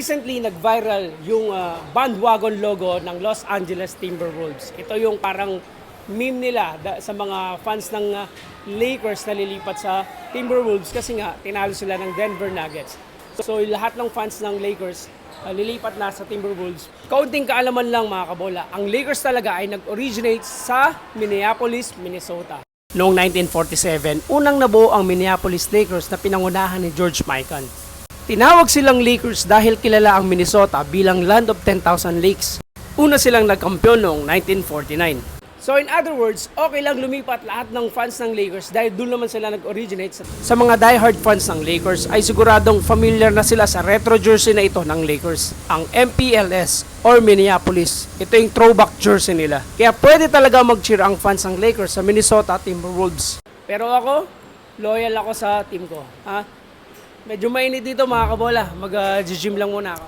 recently nag-viral yung ah, bandwagon logo ng Los Angeles Timberwolves. Ito yung parang meme nila da- sa mga fans ng ah, Lakers na lilipat sa Timberwolves kasi nga tinalo sila ng Denver Nuggets. So yung lahat ng fans ng Lakers ah, lilipat na sa Timberwolves. Kaunting kaalaman lang mga kabola, ang Lakers talaga ay nag-originate sa Minneapolis, Minnesota. Noong 1947, unang nabuo ang Minneapolis Lakers na pinangunahan ni George Mikan. Tinawag silang Lakers dahil kilala ang Minnesota bilang Land of 10,000 Lakes. Una silang nagkampiyon noong 1949. So in other words, okay lang lumipat lahat ng fans ng Lakers dahil doon naman sila nag-originate. Sa, sa mga diehard fans ng Lakers ay siguradong familiar na sila sa retro jersey na ito ng Lakers, ang MPLS or Minneapolis. Ito yung throwback jersey nila. Kaya pwede talaga mag-cheer ang fans ng Lakers sa Minnesota Timberwolves. Pero ako, loyal ako sa team ko. Ha? Medyo mainit dito mga kabola. Mag-gym ah, uh, lang muna ako.